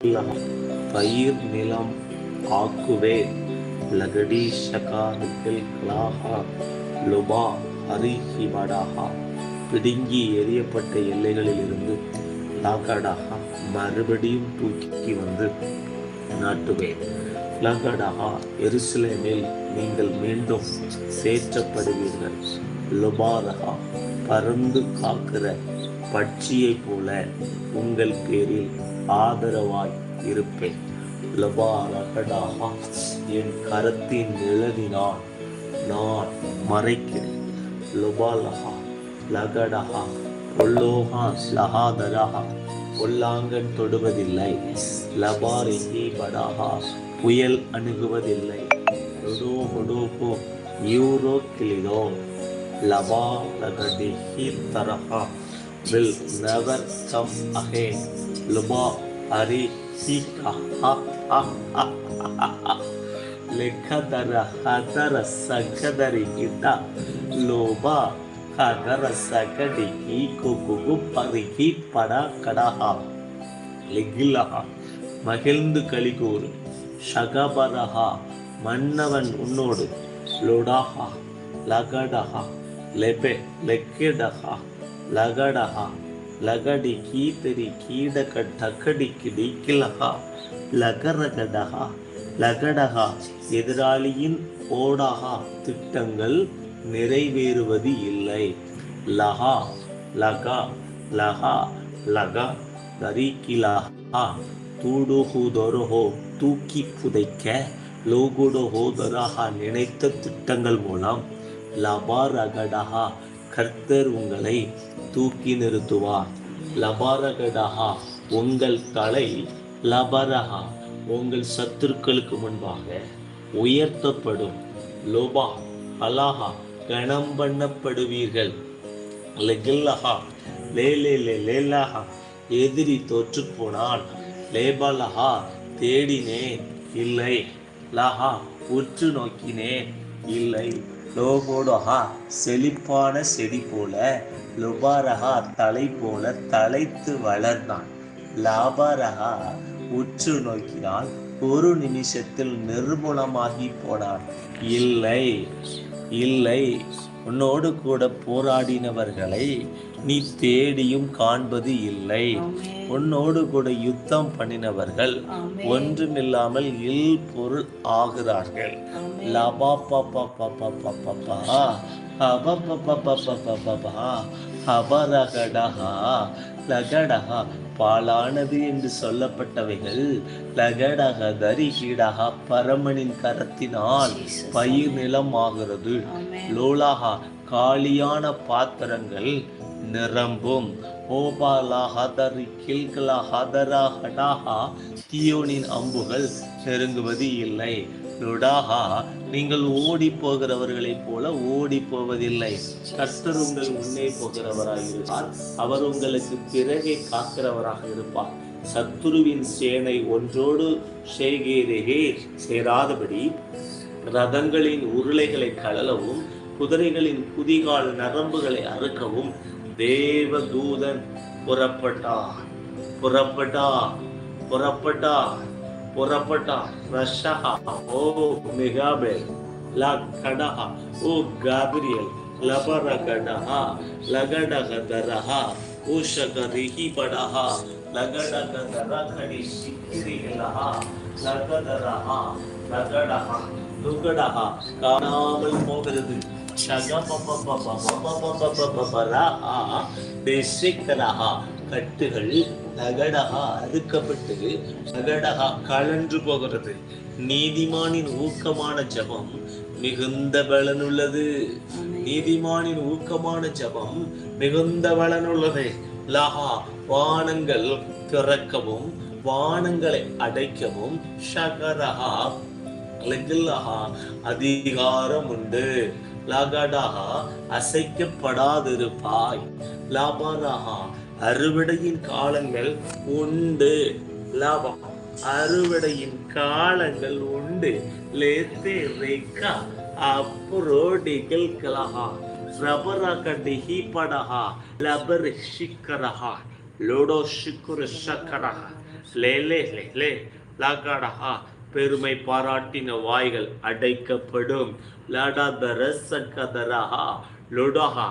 பயிர் நிலம் ஆக்குவே லகடி ஷகாஹில் கலாகா லுபா ஹரிஹிபடாஹா பிடுங்கி எரியப்பட்ட எல்லைகளில் இருந்து லாகடாஹா மறுபடியும் தூக்கி வந்து நாட்டுவேன் லகடாஹா எருசலேமில் நீங்கள் மீண்டும் சேற்றப்படுவீர்கள். லுபாரஹா பறந்து காக்கிற பட்சியைப் போல உங்கள் பேரில் ஆதரவாய் இருப்பேன் என் கரத்தின் நிழலினால் நான் மறைக்கிறேன். லொபாலஹா லகடஹா பொல்லோஹா லஹாதரஹா பொல்லாங்கன் தொடுவதில்லை. லபாரிஹி படாஹா புயல் அணுகுவதில்லை. ரொடோ ஹொடோகோ யூரோ கிளிதோ லபா லகடிஹி தரஹா will never come again. Luba Hari Hi Ha Ha Ha Ha Ha Ha Lekadara Hadara Sakadari Hita Loba Hadara Sakadi Hi Kukugu Parihi Pada Kadaha லெகில்லஹா மகிழ்ந்து கலிகூறு ஷகபரஹா மன்னவன் உன்னோடு லொடாஹா லகடஹா லெபெ லெக்கெடஹா லகடஹா லகடி கீதரி கீடக டக்கடி கிடிக்கிலஹா லகரகடஹா லகடஹா எதிராளியின் ஓடகா திட்டங்கள் நிறைவேறுவது இல்லை. லஹா லகா லஹா லகா தரிக்கிலஹா தூடுஹூதொருஹோ தூக்கி புதைக்க லோகுடஹோதரஹா நினைத்த திட்டங்கள் மூலம் லபாரகடஹா கர்த்தர் உங்களை தூக்கி நிறுத்துவார். லபாரகடஹா உங்கள் தலை லபரஹா உங்கள் சத்துருக்களுக்கு முன்பாக உயர்த்தப்படும். லோபா அலாஹா கணம் பண்ணப்படுவீர்கள். லெகில்லஹா லே லே லே லேலஹா எதிரி தோற்று போனால் லேபலஹா தேடினேன் இல்லை. லஹா உற்று நோக்கினேன் இல்லை. லோகோடஹா செழிப்பான செடி போல லுபாரஹா தலை போல தலைத்து வளர்ந்தான். லாபாரஹா உற்று நோக்கினால் ஒரு நிமிஷத்தில் நிர்மூலமாகி போனான். இல்லை இல்லை உன்னோடு கூட போராடினவர்களை நீ தேடியும் காண்பது இல்லை. உன்னோடு கூட யுத்தம் பண்ணினவர்கள் ஒன்றுமில்லாமல் இல் பொருள் ஆகிறார்கள் லபா பப்பா பப்பா பப்பா ஹப பப்பா பப்பா ஹபரகடஹா லகடஹா பாலானது என்று சொல்லப்பட்டவைகள் லகடக தரிகீடகா பரமனின் கரத்தினால் பயிர் நிலம் ஆகிறது லோலாகா காலியான பாத்திரங்கள் நிரம்பும் ஓபாலா ஹதரி கில்கலா ஹதரா ஹடாஹா தியோனின் அம்புகள் நெருங்குவது இல்லை. லுடாஹா நீங்கள் ஓடி போகிறவர்களைப் போல ஓடி போவதில்லை. கர்த்தர் உங்கள் முன்னே போகிறவராக இருப்பார். அவர் உங்களுக்கு பிறகே காக்கிறவராக இருப்பார். சத்துருவின் சேனை ஒன்றோடு சேகேரேகே சேராதபடி ரதங்களின் உருளைகளை கழலவும் குதிரைகளின் குதிகால் நரம்புகளை அறுக்கவும் தேவதூதன் புறப்பட்டார் புறப்பட்டார் புறப்பட்டார் புறப்பட்டார் ரஷஹா ஓ மெகாபேல் லகடஹா ஓ காபிரியல் லபரகடஹா லகடகதரஹா ஊஷகரிஹி படஹா லகடகதரகடி சிக்கிரிகலஹா லகதரஹா லகடஹா லுகடஹா காணாமல் போகிறது கட்டுகள் நகடகா அறுக்கப்பட்டு நகடகா கலன்று போகிறது நீதிமானின் ஊக்கமான ஜபம் மிகுந்த பலனுள்ளது நீதிமானின் ஊக்கமான ஜபம் மிகுந்த பலனுள்ளது லஹா வானங்கள் திறக்கவும் வானங்களை அடைக்கவும் ஷகரஹா அதிகாரம் உண்டு லாகாடாகா அசைக்கப்படாதிருப்பாய். லாபாரஹா அறுவடையின் காலங்கள் உண்டு. லாபம் அறுவடையின் காலங்கள் உண்டு. லேத்தே ரேக்கா அப்புரோடிகள் கலஹா கண்டி படஹா லபர் ஷிக்கரஹா லோடோ ஷிக்குரு ஷக்கரஹா லே லே லே பெருமை பாராட்டின வாய்கள் அடைக்கப்படும். லடதரசகதரஹா லொடஹா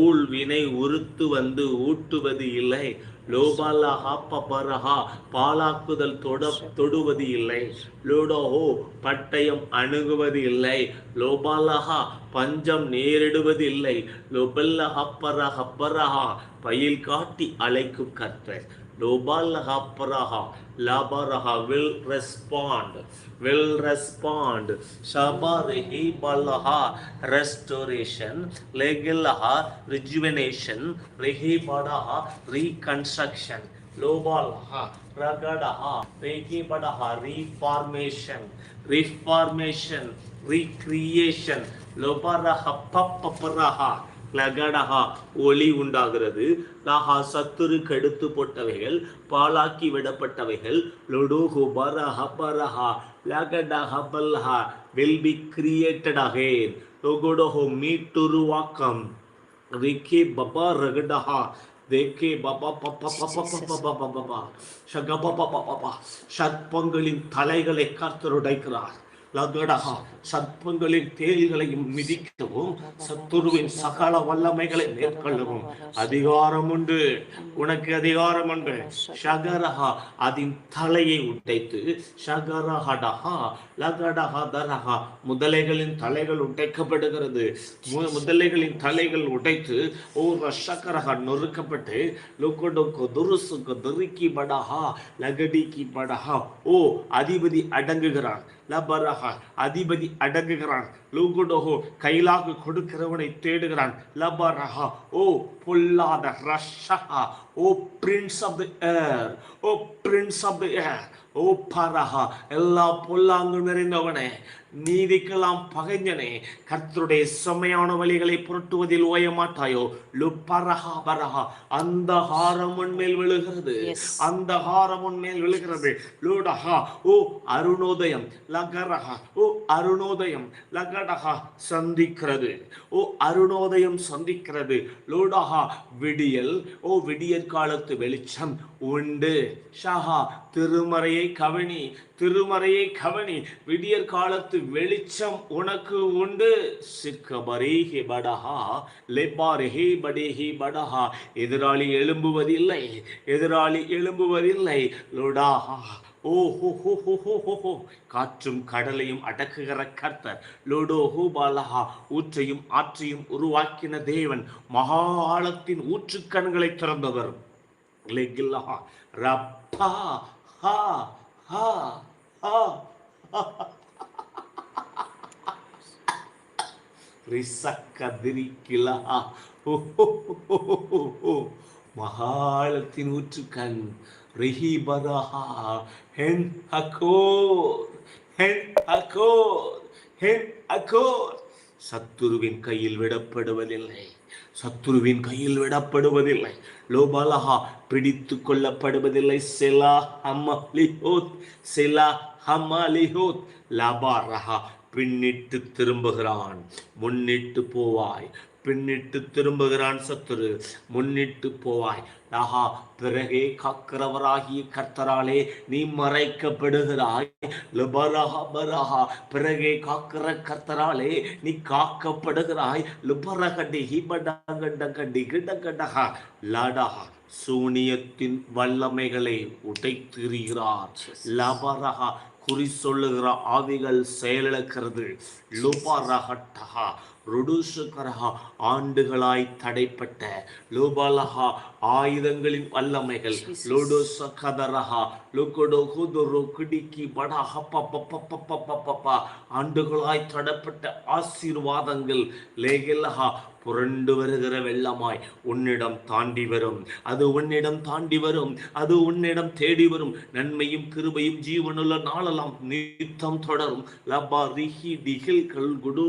ஊழ் வினை உறுத்து வந்து ஊட்டுவது இல்லை. லோபாலஹா பபரஹா பாலாக்குதல் தொட தொடுவது இல்லை. லோடோஹோ பட்டயம் அணுகுவது இல்லை. லோபாலஹா பஞ்சம் நேரிடுவது இல்லை. லோபல்லஹா பரஹ பரஹா பயில் காட்டி அழைக்கும் கர்த்தர். Lobalaha Labaraha will respond, will respond. Shabarihi Balaha restoration, Legilaha rejuvenation, Rehi Badaha reconstruction, Lobalaha Ragadaha Rehi Badaha reformation, reformation, recreation, Lobaraha Papaparaha. லகடஹா ஒளி உண்டாகிறது லஹா சத்துரு கெடுத்து போட்டவைகள் பாலாக்கி விடப்பட்டவைகள் லொடுகு பரஹ பரஹா லகடஹ பல்ஹா வில் பி கிரியேட்டட் அகேன் லொகுடஹோ மீட்டுருவாக்கம் ரிக்கே பபா ரகடஹா தேக்கே பபா பப்பா பப்பா பப்பா பப்பா பப்பா ஷகபா பப்பா பப்பா சத்பங்களின் தலைகளை கர்த்தருடைக்கிறார் லகடஹா சத்பங்களின் தேல்களையும் மிதிக்கவும் சத்துருவின் சகல வல்லமைகளை மேற்கொள்ளவும். அதிகாரம் உண்டு. உனக்கு அதிகாரம் உண்டு. ஷகரஹா அதன் தலையை உடைத்து ஷகரஹடஹா லகடஹா தரஹா முதலைகளின் தலைகள் உடைக்கப்படுகிறது. மு- முதலைகளின் தலைகள் உடைத்து ஓ ரஷகரஹா நொறுக்கப்பட்டு லுக்கொடுக்கு துருசுக்கு துருக்கி படஹா லகடிக்கு படஹா ஓ அதிபதி அடங்குகிறான். லபரஹா அதிபதி அடங்குகிறான். லூகுடோஹோ கைலாகு கொடுக்கிறவனை தேடுகிறான். லபரஹா ஓ பொல்லாத ரஷஹா ஓ prince of the air O prince of the air ஓ பரஹா எல்லா பொல்லாங்கு நிறைந்தவனே நீதிக்கெல்லாம் பகைஞனே கர்த்தருடைய செம்மையான வழிகளை புரட்டுவதில் ஓய மாட்டாயோ லுப்பரஹா பரஹா அந்த ஹாரம் உன்மேல் விழுகிறது. அந்த ஹாரம் உன்மேல் விழுகிறது. லூடஹா ஓ அருணோதயம் லகரஹா ஓ அருணோதயம் கரடகா சந்திக்கிறது. ஓ அருணோதயம் சந்திக்கிறது. லூடஹா விடியல். ஓ விடியற் காலத்து வெளிச்சம் உண்டு. ஷஹா திருமறையை கவனி. திருமறையை கவனி. விடியற் காலத்து வெளிச்சம் உனக்கு உண்டு. சிக்கபரேஹி படஹா. லெபாரஹி படேஹி படஹா. எதிராளி எழும்புவதில்லை. எதிராளி எழும்புவதில்லை. லொடாஹா ஓ ஹோ ஹோ ஹோ ஹோ ஹோ காற்றும் கடலையும் அடக்குகிற கர்த்தர். லோடோ ஹோ பாலஹா. ஊற்றையும் ஆற்றையும் உருவாக்கின தேவன் மகா ஆழத்தின் ஊற்றுக்கண்களை திறந்தவர். லெகில்லஹா ரப்பா ஹா ஹா ஹா ரிசக்கதிரிக்கிலா ஓ ஹோ ஹோ ஹோ ஹென் ஹகோர் ஹென் ஹகோர் ஹென் ஹகோர் சத்துருவின் கையில் விடப்படுவதில்லை. சத்துருவின் கையில் விடப்படுவதில்லை. லோபாலஹா பிடித்து கொள்ளப்படுவதில்லை. செலா ஹமலிஹோத் செலா ஹமலிஹோத். லபாரஹா பின்னிட்டு திரும்புகிறான். முன்னிட்டு போவாய். பின்னிட்டு திரும்புகிறான் சத்துரு. முன்னிட்டு போவாய். ஆஹா பிறகே காக்கிறவராகிய கர்த்தராலே நீ மறைக்கப்படுகிறாய். லுபரஹா பரஹா பிறகே காக்கிற கர்த்தராலே நீ காக்கப்படுகிறாய். லுபரகண்டி ஹிபடகடகடி கிடகண்டகா லடஹா சூனியத்தின் வல்லமைகளை உடைத்திருக்கிறார். லபரஹா குறி சொல்லுகிற ஆவிகள் செயலிழக்கிறது. லுபரஹட்டஹா ருடுசுகரஹா ஆண்டுகளாய் தடைப்பட்ட லோபாலஹா ஆயுதங்களின் வல்லமைகள். Jesus. லோடோசகதரஹா லுகொடோ குதுரு கிடிக்கி படஹ பப்ப ஆண்டுகளாய் தடப்பட்ட ஆசீர்வாதங்கள். லேகிலஹா புரண்டு வருகிற வெள்ளமாய் உன்னிடம் தாண்டி வரும். அது உன்னிடம் தாண்டி வரும். அது உன்னிடம் தேடி வரும். நன்மையும் கிருபையும் ஜீவனுள்ள நாளெல்லாம் நித்தம் தொடரும். லபா ரிஹி திகில் கல் குடு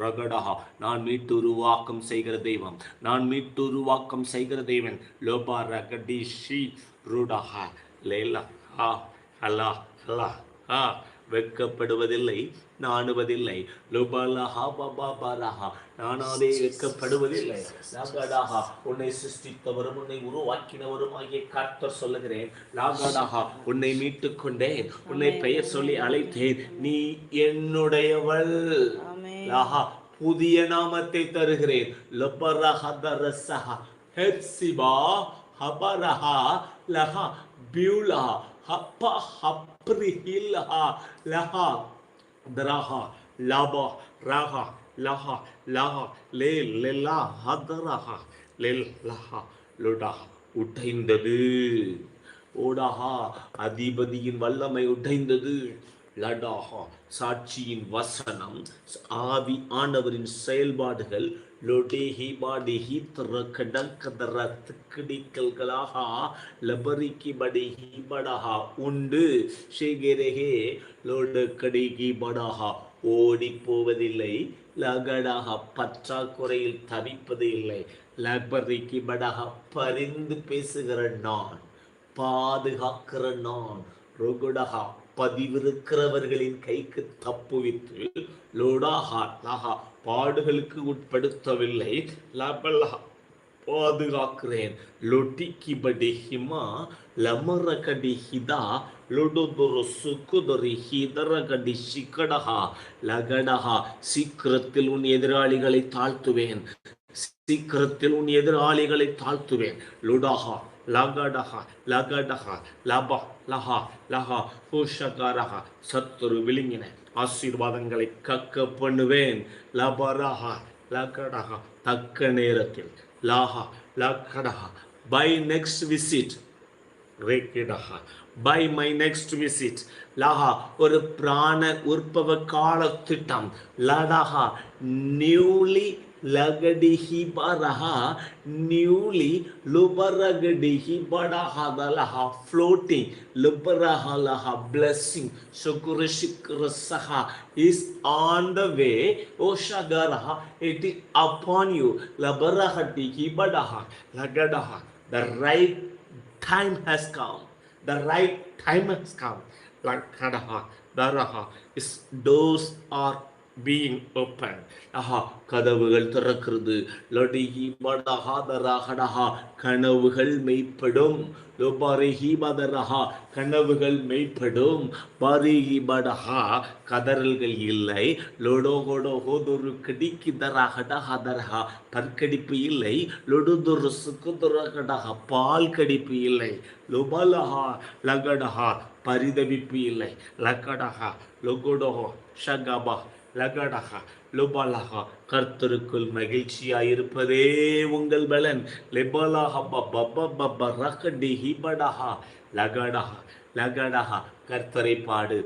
ரகடஹா நான் மீட்டு உருவாக்கம் செய்கிற தெய்வம் நான் மீட்டு உருவாக்கம் செய்கிற தெய்வன். லோபா ரகடி ஷி ருடஹா லேலா ஹா ஹலா ஹலா ஹா வெட்கப்படுவதில்லை நாணுவதில்லை. லுபலஹா பபாபரஹா நானாலே வெட்கப்படுவதில்லை லாகடாஹா உன்னை சிருஷ்டித்தவரும் உன்னை உருவாக்கினவரும் ஆகிய கர்த்தர் சொல்லுகிறேன். லாகடாஹா உன்னை மீட்டு கொண்டேன் உன்னை பெயர் சொல்லி அழைத்தேன். நீ என்னுடையவள். லாஹா புதிய நாமத்தை தருகிறேன். லபரஹதரசஹா ஹெப்சிபா ஹபரஹா லஹா பியூலா ஹப்ப ஹப்ரிஹில்ஹா லஹா தரஹா லபா ரஹா லஹா லஹா லே லெல்லா ஹதரஹா லெல் லஹா லுடா உடைந்தது. ஓடாஹா அதிபதியின் வல்லமை உடைந்தது. லடாஹா சாட்சியின் வசனம் ஆவி ஆண்டவரின் செயல்பாடுகள் லொடேஹி பாடிஹி தர கடங்கதர திக்கடிக்கல்களாக லபரிக்கி படிஹி படஹா உண்டு. ஷேகெரேஹே லோடு கடிகி படஹா ஓடி போவதில்லை. லகடாக பற்றாக்குறையில் தவிப்பது இல்லை லபரிக்கு படஹா பரிந்து பேசுகிற நான் பாதுகாக்கிற நான் ருகுடகா பதிவிருக்கிறவர்களின் கைக்கு தப்புவித்து லோடாஹா லஹா பாடுகளுக்கு உட்படுத்தவில்லை லபலஹா பாதுகாக்கிறேன். லொட்டிக்கி படி ஹிமா லமர கடி ஹிதா லொடுதுரு சுக்குதுரி ஹிதர கடி சிக்கடஹா லகடஹா சீக்கிரத்தில் உன் எதிராளிகளை தாழ்த்துவேன். சீக்கிரத்தில் உன் எதிராளிகளை தாழ்த்துவேன். லுடாஹா லாகாடஹா லகடஹா லபா லஹா லஹா ஹூஷகாரஹா சத்துரு விழுங்கின ஆசீர்வாதங்களை கக்க பண்ணுவேன் லபரஹா லகடஹா தக்க நேரத்தில் லாஹா லகடஹா பை நெக்ஸ்ட் விசிட் ரேக்கிடஹா பை மை நெக்ஸ்ட் விசிட் லஹா ஒரு பிராண உற்பவ கால திட்டம் லடஹா நியூலி लगडिही बरहा न्यूली लुबरगडिही बडा हदलह फ्लोटिंग लुबरहलह, ब्लेसिंग शुक्र शिक्र इस ऑन द वे, ओ शगरह इट अपॉन यू, लबरहटिही बडा लगडह। The right time has come the right time has come लगडह दरह is doors are being open ஆஹா கதவுகள் திறக்கிறது. லடிகி படஹா தரஹடஹா கனவுகள் மெய்ப்படும். லோபாரிஹி மதரஹா கனவுகள் மெய்ப்படும். பாரிஹி படஹா கதறல்கள் இல்லை. லொடோ கொடோ ஹோதொரு கடிக்கு தராகடஹா தரஹா பற்கடிப்பு இல்லை. லொடுதுரு சுக்குதுரகடஹா பால் கடிப்பு இல்லை. லொபலஹா லகடஹா பரிதவிப்பு இல்லை. லக்கடஹா லொகுடோஹோ ஷகபா லகடஹா லுபலஹா கர்த்தருக்குள் மகிழ்ச்சியாயிருப்பதே உங்கள் பலன். லெபலஹா பப்ப பப்ப ரகடி ஹிபடஹா. லகடஹா லகடஹா கர்த்தரை பாடு.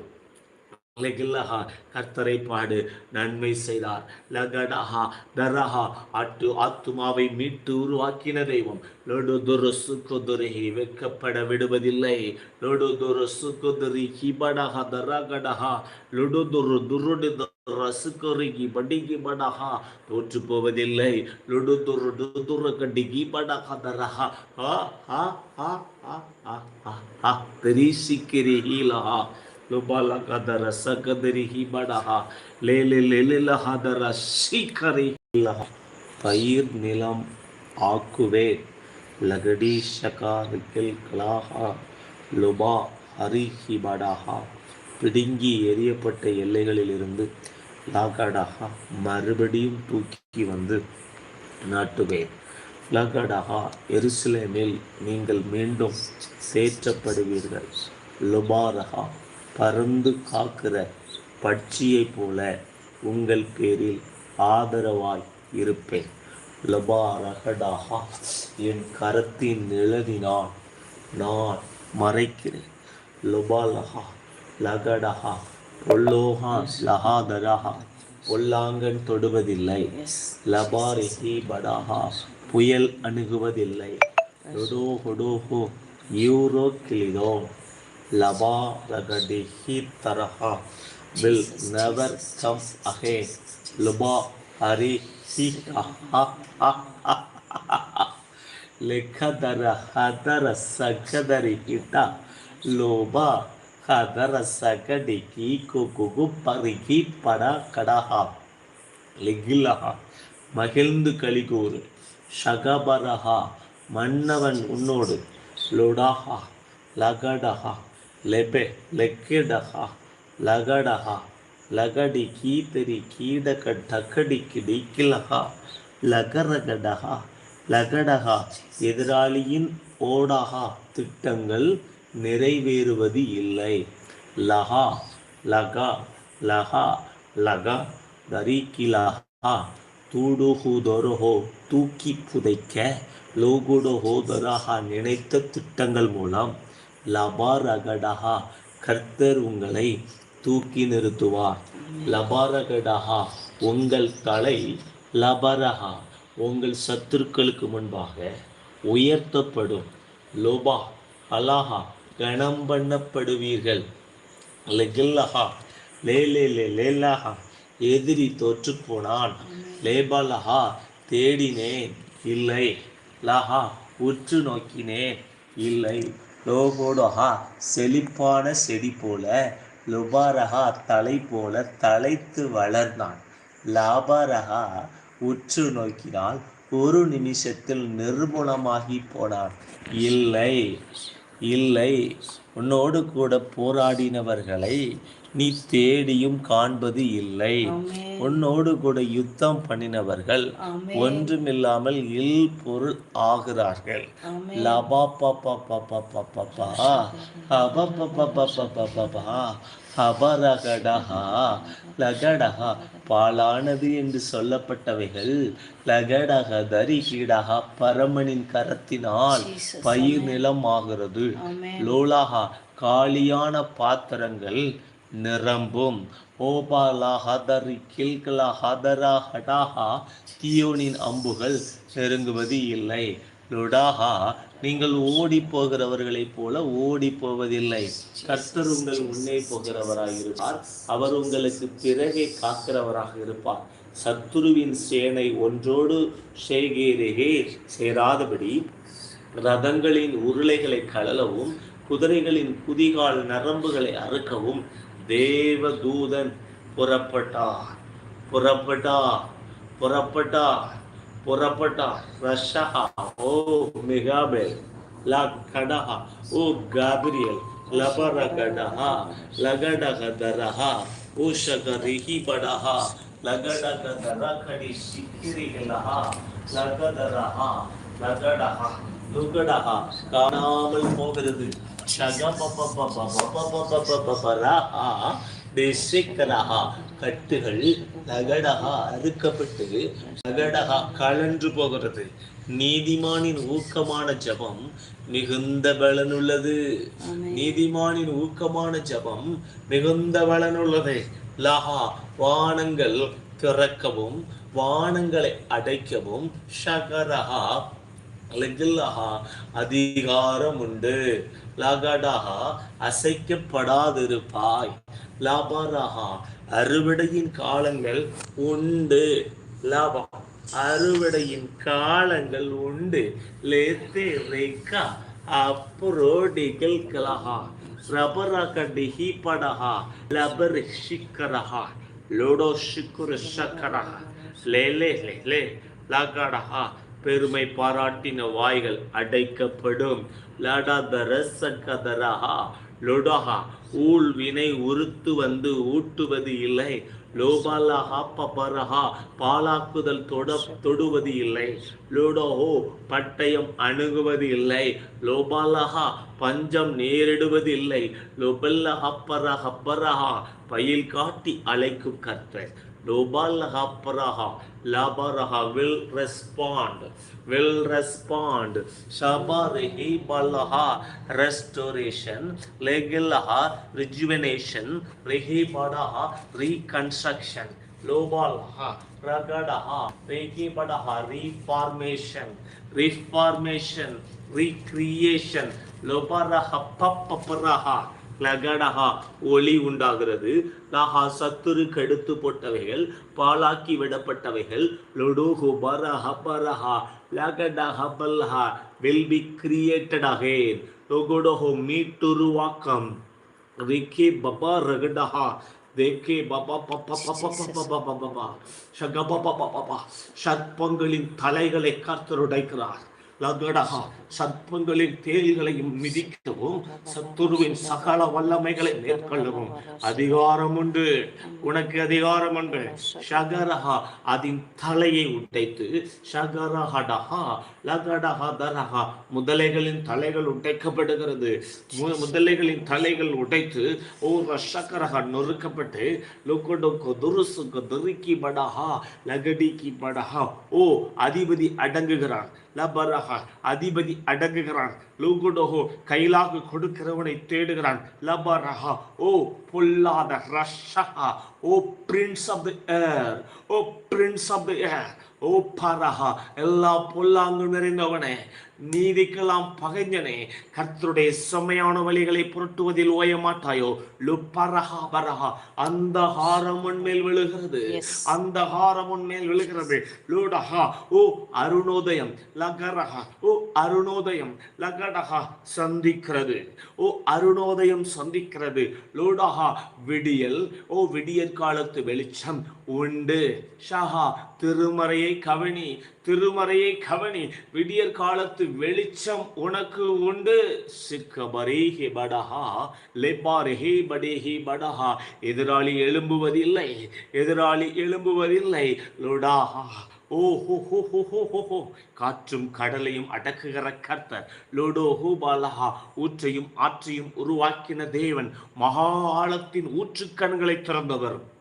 லெகில்லஹா கர்த்தரை பாடு. நன்மை செய்தார். லகடஹா தரஹா அட்டு ஆத்துமாவை மீட்டு உருவாக்கின தெய்வம். லொடு துரு சுக்குதுரி வெக்கப்பட விடுவதில்லை. லொடு துரு சுக்குதுரி ஹிபடஹா தரகடஹா. லொடு துரு துருடு ரசுக்கொருகி படிக்கு படஹா தோற்று போவதில்லை லுடுதுரு டுதுரு கடிகி படஹா தரஹா ஆ ஆ ஆ ஆ ஆ ஆ ஆ தெரிசிக்கிரி ஹீலஹா லுபால கதர சகதரி ஹி படஹா லேலே லேலில ஹதர சீக்கரி ஹீலஹா பயிர் நிலம் ஆக்குவே லகடி ஷகா ரிக்கில் கலாஹா லுபா ஹரி ஹிபடாஹா பிடுங்கி எரியப்பட்ட எல்லைகளிலிருந்து லாகடாஹா மறுபடியும் தூக்கி வந்து நாட்டுவேன். லகடஹா எருசலேமில் நீங்கள் மீண்டும் சேற்றப்படுவீர்கள். லுபாரகா பறந்து காக்கிற பட்சியைப் போல உங்கள் பேரில் ஆதரவாய் இருப்பேன். லபாரகடாஹா என் கரத்தின் நிழலினால் நான் மறைக்கிறேன். லொபாலஹா லகடஹா பொல்லோகா லஹாதரஹா பொல்லாங்கன் தொடுவதில்லை லபாரிஹி படாஹா புயல் அணுகுவதில்லை ரொடோ ஹொடோஹோ யூரோ கிளிதோ லபா ரகடிஹி தரஹா வில் நெவர் கம் again. லுபா ஹரி ஹி அஹா லெக்கதர ஹதர சகதரி Lekadara லோபா ஹதரசகடிக்கி குகுகு பருகி படா கடஹா லெகிலஹா மகிழ்ந்து கலிகூறு ஷகபரஹா மன்னவன் உன்னோடு. லொடாஹா லகடஹா. லெபெ லெக்கெடஹா. லகடஹா லகடி கீதரி கீடக டகடிக்கு டிக்கிலஹா லகரகடஹா லகடஹா எதிராளியின் ஓடாஹா. திட்டங்கள் நிறைவேறுவது இல்லை. லஹா லகா லஹா லகா தரிக்கிலஹா தூடுகுதொருஹோ தூக்கி புதைக்க லோகுடஹோதரஹா நினைத்த திட்டங்கள் மூலம் லபாரகடஹா கர்த்தர் உங்களை தூக்கி நிறுத்துவார். லபாரகடஹா உங்கள் தலை லபரஹா உங்கள் சத்துருக்களுக்கு முன்பாக உயர்த்தப்படும். லோபா அலாஹா கணம் பண்ணப்படுவீர்கள். லெகில்லஹா லே லே லே லேலஹா எதிரி தோற்று போனான். லேபலஹா தேடினேன் இல்லை. லஹா உற்று நோக்கினேன் இல்லை. லோகோடஹா செழிப்பான செடி போல லுபாரஹா தலை போல தலைத்து வளர்ந்தான். லாபாரஹா உற்று நோக்கினால் ஒரு நிமிஷத்தில் நிர்மூலமாகி போனான். இல்லை. இல்லை. உன்னோடு கூட போராடினவர்களை நீ தேடியும் காண்பது இல்லை. உன்னோடு கூட யுத்தம் பண்ணினவர்கள் ஒன்றுமில்லாமல் இல் பொருள் ஆகிறார்கள். லபா பா பாப்பா பாப்பா பா பாப்பா பாப்பா பாப்பா ஹபரகடஹா லகடஹா பாலானது என்று சொல்லப்பட்டவைகள் லகடக தரிகிடஹா பரமனின் கரத்தினால் பயிர் நிலம் ஆகிறது. லோலாகா காலியான பாத்திரங்கள் நிரம்பும். ஓபாலா ஹதரி கில்கலா ஹதரா ஹடாஹா தியோனின் அம்புகள் நெருங்குவது இல்லை. லுடாஹா நீங்கள் ஓடி போகிறவர்களைப் போல ஓடி போவதில்லை கர்த்தர் உங்கள் முன்னே போகிறவராக இருப்பார் அவர் உங்களுக்கு பிறகே காக்கிறவராக இருப்பார். சத்துருவின் சேனை ஒன்றோடு சேகேரேகே சேராதபடி ரதங்களின் உருளைகளை கழலவும் குதிரைகளின் குதிகால் நரம்புகளை அறுக்கவும் தேவ தூதன் புறப்பட்டார். புறப்பட்டார். పొరపట రష ఓ మెగాబెల్ లడ ఓ గాబ్రియల్ లబరగడ లగడగదర ఓ షగరిహి బడ లగడగదర కడి శిఖిరిగల లగదర లగడ லுகடஹா காணாமல் போகிறது சக பப்ப பப்ப பப்ப பப்ப பப்ப ரஹா தேசிக்கரஹா கட்டுகள் நகடகா அறுக்கப்பட்டு நகடகா கலன்று போகிறது. நீதிமானின் ஊக்கமான ஜபம் மிகுந்த பலனுள்ளது. நீதிமானின் ஊக்கமான ஜபம் மிகுந்த பலனுள்ளது. லஹா வானங்கள் திறக்கவும் வானங்களை அடைக்கவும் ஷகரஹா லெகில்லஹா அதிகாரம் உண்டு லகடஹா அசைக்கப்படாதிருப்பாய். லாபாரஹா அறுவடையின் காலங்கள் உண்டு. லாபா அறுவடையின் காலங்கள் உண்டு. லேத்தே ரேக்கா அப்புரோடிகள் கலஹா ரபரகடிஹி படஹா லபர் ஷிக்கரஹா. லோடோ ஷிக்குரு ஷக்கரஹா. லேலே லே லகடஹா பெருமை பாராட்டின வாய்கள் அடைக்கப்படும். லடதரசகதரஹா லொடஹா ஊழ் வினை உறுத்து வந்து ஊட்டுவது இல்லை. லோபாலஹா பபரஹா பாலாக்குதல் தொட தொடுவது இல்லை. லோடோஹோ பட்டயம் அணுகுவது இல்லை. லோபாலஹா பஞ்சம் நேரிடுவது இல்லை. லோபல்லஹா பரஹப்பரஹா பயில் காட்டி அழைக்கும் கர்த்தர். Lobalaha paraha. Labaraha will respond. Will respond. Shabarihi balaha restoration. Legilaha rejuvenation. Rihi badaha reconstruction. Lobalaha ragadaha. Reki badaha reformation. Reformation. Recreation. Lobaraha papaparaha. லகடஹா ஒளி உண்டாகிறது லஹா சத்துரு கெடுத்து போட்டவைகள் பாலாக்கி விடப்பட்டவைகள் லொடுஹு பரஹ பரஹா லகடஹ பல்ஹா வில் பி கிரியேட்டட் அகேன் லொகுடோஹோ மீட்டுருவாக்கம் ரிக்கே பபா ரகடஹா தேக்கே பபா பப்பா பப்பா பப்பா பப்பா பப்பா ஷகபா பப்பா பப்பா சர்ப்பங்களின் தலைகளை கர்த்தர் உடைக்கிறார் லகடஹா சர்ப்பங்களின் தேல்களையும் மிதிக்கவும் சத்துருவின் சகல வல்லமைகளை மேற்கொள்ளவும். அதிகாரம் உண்டு உனக்கு அதிகாரம் உண்டு ஷகரஹா அதன் தலையை உடைத்து ஷகரஹடஹா லகடஹா தரஹா முதலைகளின் தலைகள் உடைக்கப்படுகிறது. மு- முதலைகளின் தலைகள் உடைத்து ஓ ரஷகரஹா நொறுக்கப்பட்டு லொக்கொடொக்கோ துருசுக்கு துருக்கி படஹா லகடிக்கு படஹா ஓ அதிபதி அடங்குகிறான். லபரஹா அதிபதி அடங்குகிறான். லூகுடோஹோ கைலாக கொடுக்கிறவனை தேடுகிறான். லபரஹா ஓ பொல்லாத ரஷஹா ஓ prince of the air O prince of the air ஓ பரஹா எல்லா பொல்லாங்கு நிறைந்தவனே நீதிக்கெல்லாம் பகைஞனே கர்த்தருடைய செம்மையான வழிகளை புரட்டுவதில் ஓய மாட்டாயோ லுப்பரஹா பரஹா அந்த ஹாரம் உன் மேல் விழுகிறது. அந்த ஹாரம் உன் மேல் விழுகிறது. லூடஹா ஓ அருணோதயம் லகரஹா ஓ அருணோதயம் லகடஹா சந்திக்கிறது. ஓ அருணோதயம் சந்திக்கிறது. லூடஹா விடியல் ஓ விடியற் காலத்து வெளிச்சம் உண்டு. ஷஹா திருமறையை கவனி திருமறையை கவனி. விடியற் காலத்து வெளிச்சம் உனக்கு உண்டு. சிக்கபரேஹி படஹா லெபாரேஹி படேஹி படஹா. எதிராளி எழும்புவதில்லை எதிராளி எழும்புவதில்லை. லோடாஹா ஓ ஹோ ஹோ ஹோ ஹோ ஹோ ஹோ. காற்றும் கடலையும் அடக்குகிற கர்த்தர். லோடோ ஹோ பாலஹா ஊற்றையும் ஆற்றையும் உருவாக்கின தேவன். மகா ஆழத்தின் ஊற்றுக்கண்களை திறந்தவர்.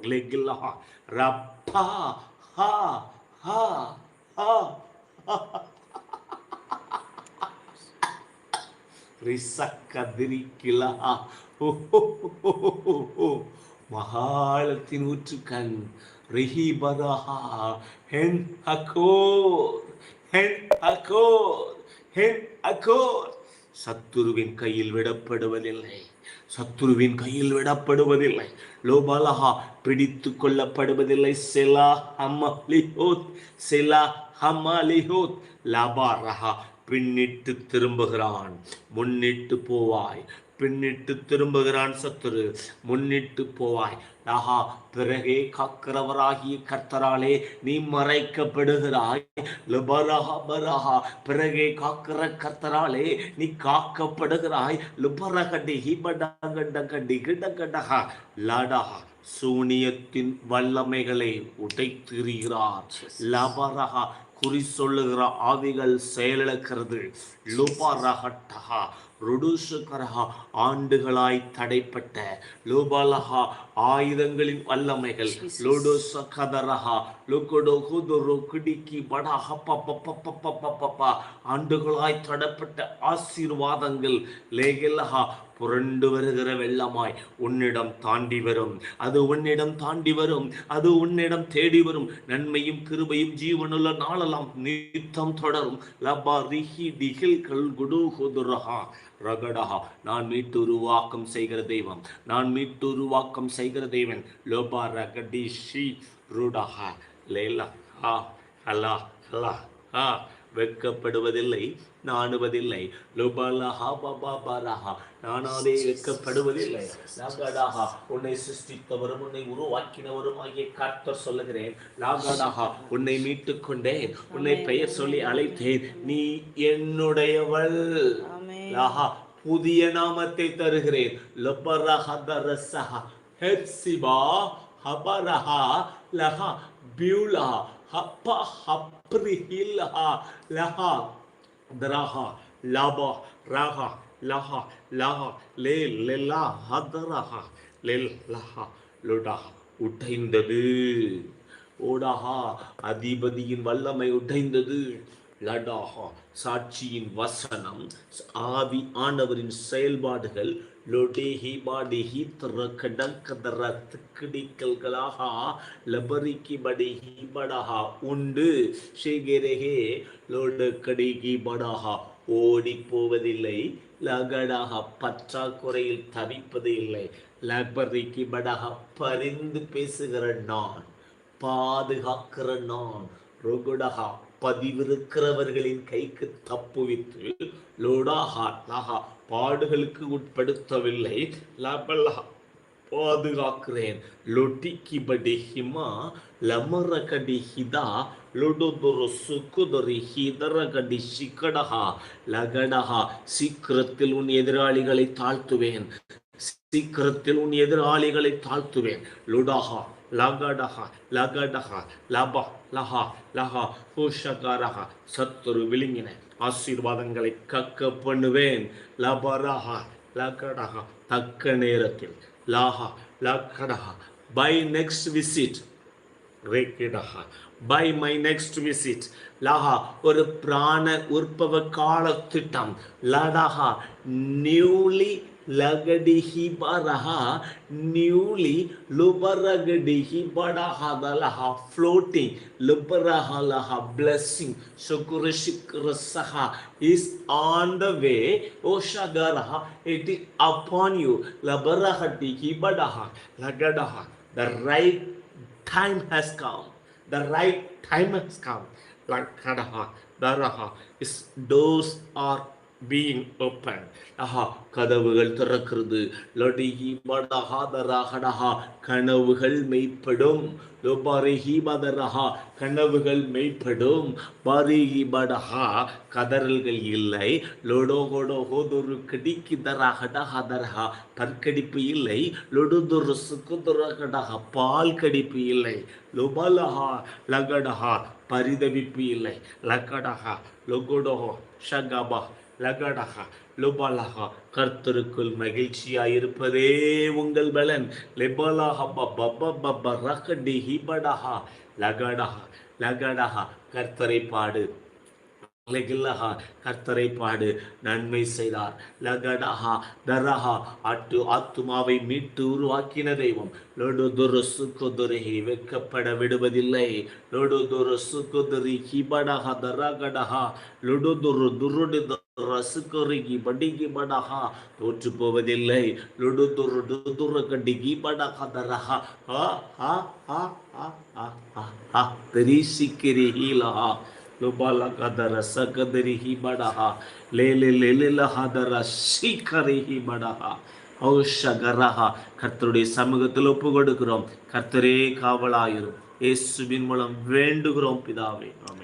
லெகில்லஹா ரப்பா ஹா ஹா ஹா ரிசக்கதிரிக்கிலா ஓ ஹோ ஹோ மகாலத்தின் ஊற்றுக்கண். ரிஹிபதஹா. ஹென் அகோர் ஹென் அகோர் ஹென் அகோர். சத்துருவின் கையில் விடப்படுவதில்லை. சத்துருவின் கையில் விடப்படுவதில்லை. லோபாலஹா பிடித்து கொள்ளப்படுவதில்லை. செலா ஹமலிஹோத் செலா ஹமலிஹோத். லபாரஹா பின்னிட்டு திரும்புகிறான். முன்னிட்டு போவாய். பின்னிட்டு திரும்புகிறான் சத்துரு. முன்னிட்டு போவாய். ஆஹா பிறகே காக்கிறவராகிய கர்த்தராலே நீ மறைக்கப்படுகிறாய். லுபரஹா பிறகே காக்கிற கர்த்தராலே நீ காக்கப்படுகிறாய். லுபரகடி ஹிபடகடகடி கிடகடஹா லடஹா சூனியத்தின் வல்லமைகளை உடைத்திருக்கிறார். லபரஹா குறி சொல்லுகிற ஆவிகள் செயலிழக்கிறது. லுபரஹட்டஹா ருடுசுகரஹா ஆண்டுகளாய் தடைப்பட்ட லோபாலஹா ஆயுதங்களின் வல்லமைகள் லோடோ சகதரஹா லோகோடோ குதுரு கிடிக்கி பப்ப ஆண்டுகளாய் தடப்பட்ட ஆசீர்வாதங்கள் லேகலஹா புரண்டு வருகிற வெள்ளமாய் உன்னிடம் தாண்டி வரும். அது உன்னிடம் தாண்டி வரும். அது உன்னிடம் தேடி வரும். நன்மையும் கிருபையும் ஜீவனுள்ள நாளெல்லாம் நித்தம் தொடரும். லபா ரிஹி டிகில் கல் குடு குதுரஹா ரகடஹா. நான் மீட்டு உருவாக்கம் செய்கிற தெய்வம். நான் மீட்டு உருவாக்கம் செய்கிற தெய்வன். லோபா ரகடி ஷி ருடஹா. லேலா. ஹா ஹலா ஹலா ஹா வெட்கப்படுவதில்லை நாணுவதில்லை. லுபலஹா பபாபரஹா நானாவே வெட்கப்படுவதில்லை. லாகடாஹா உன்னை சிருஷ்டித்தவரும் உன்னை உருவாக்கினவரும் ஆகிய கர்த்தர் சொல்லுகிறேன். லாகடாஹா உன்னை மீட்டுக் கொண்டேன். உன்னை பெயர் சொல்லி அழைத்தேன். நீ என்னுடையவள். லாஹா புதிய நாமத்தை தருகிறேன். லபரஹதரசஹா ஹெத்சிபா ஹபரஹா லஹா. பியூலா ஹப்பா ஹப்ரிஹில்ஹா லஹா தராஹா லாபா ராஹா லஹா லஹா லே லெல்லா ஹதரஹா லெல் லஹா லுடா உடைந்தது. ஓடாஹா அதிபதியின் வல்லமை உடைந்தது. லடாஹா சாட்சியின் வசனம் ஆவி ஆண்டவரின் செயல்பாடுகள் லொடேஹி பாடிஹி திர கடங்கதர திக்கிடிக்கல்களாக லபரிக்கி படிஹி மடஹா உண்டு. ஷேகெரேஹே லோட கடிகி படஹா ஓடி போவதில்லை. லகடாக பற்றாக்குறையில் தவிப்பது இல்லை லபரிக்கு மடஹா பரிந்து பேசுகிற நான் பாதுகாக்கிற நான் ரொகுடஹா பதிவிருக்கிறவர்களின் கைக்கு தப்புவித்து லோடாஹா லஹா பாடுகளுக்கு உட்படுத்தவில்லை. லபலா பாதுகாக்கிறேன். லொட்டிக்கி படி ஹிமா லமர கடி ஹிதா லொடுதுரு சுக்குதொரி ஹிதர கடி சிக்கடஹா லகடஹா சீக்கிரத்தில் உன் எதிராளிகளை தாழ்த்துவேன். சீக்கிரத்தில் உன் எதிராளிகளை தாழ்த்துவேன். லுடஹா லகடஹா லகடஹா லபா லஹா லஹா ஹூஷகாரஹா சத்துரு விழுங்கின. ஆசீர்வாதங்களை கக்க பண்ணுவேன். லபரஹா லகடஹா தக்க நேரத்தில். லாஹா லகடஹா பை நெக்ஸ்ட் விசிட். ரேக்கிடஹா பை மை நெக்ஸ்ட் விசிட். லஹா ஒரு பிராண உற்பவ கால திட்டம் லடஹா நியூலி லகடிஹி பரஹா நியூலி லுபரகடிஹி படஹா தலஹா ஃப்ளோட்டிங் லுபரஹா லஹா பிளெஸ்ஸிங் சுக்குர சிக்குர சஹா இஸ் ஆன் த வே ஓ ஷகரஹா இட் இஸ் அப்பான் யூ லபரஹடிஹி படஹா லகடஹா the right time has come. The right time has come. Like being open is ஆஹா கதவுகள் திறக்கிறது. லொடிகி படஹா கனவுகள் மெய்ப்படும். லொபாரிஹி மதரஹா கனவுகள் மெய்ப்படும். பாரிஹி படஹா கதறல்கள் இல்லை. லொடோ கொடோ ஹோதொரு கடிக்கு தரஹடஹா தரஹா பற்கடிப்பு இல்லை. லொடுதொரு சுக்குதுரகடஹா பால் கடிப்பு இல்லை. லொபலஹா லகடஹா பரிதவிப்பு இல்லை. லகடஹா லொகொடோஹோ ஷகபா லகடஹா லுபலஹா கர்த்தருக்குள் மகிழ்ச்சியாயிருப்பதே உங்கள் பலன். லெபலஹா பப்ப பப்ப ரகடி ஹிபடஹா லகடஹா லகடஹா கர்த்தரை பாடு. லகில்லஹா கர்த்தரை பாடு. நன்மை செய்தார். லகடஹா தரஹா அட்டு ஆத்துமாவை மீட்டு உருவாக்கின தெய்வம். லொடு துரு சுக்குதுரி வெக்கப்பட விடுவதில்லை. லொடு துரு சுக்குதுரி ஹிபடஹா தரகடஹா. லொடு துரு துருடு ரசுக்கொருகி படிக்கி படகா தோற்று போவதில்லை லுடு துரு துரு கடிக்கி படகா தரகா. தெரிசிக்கிரி ஹீலா லுபால கதர சகதரி ஹி படகா லேலே லேலில ஹதர சீக்கரி ஹி படகா ஔஷகரஹா கர்த்தருடைய சமூகத்தில் ஒப்பு கொடுக்கிறோம் கர்த்தரே காவலாயிரும். இயேசுவின் மூலம் வேண்டுகிறோம் பிதாவே. ஆமே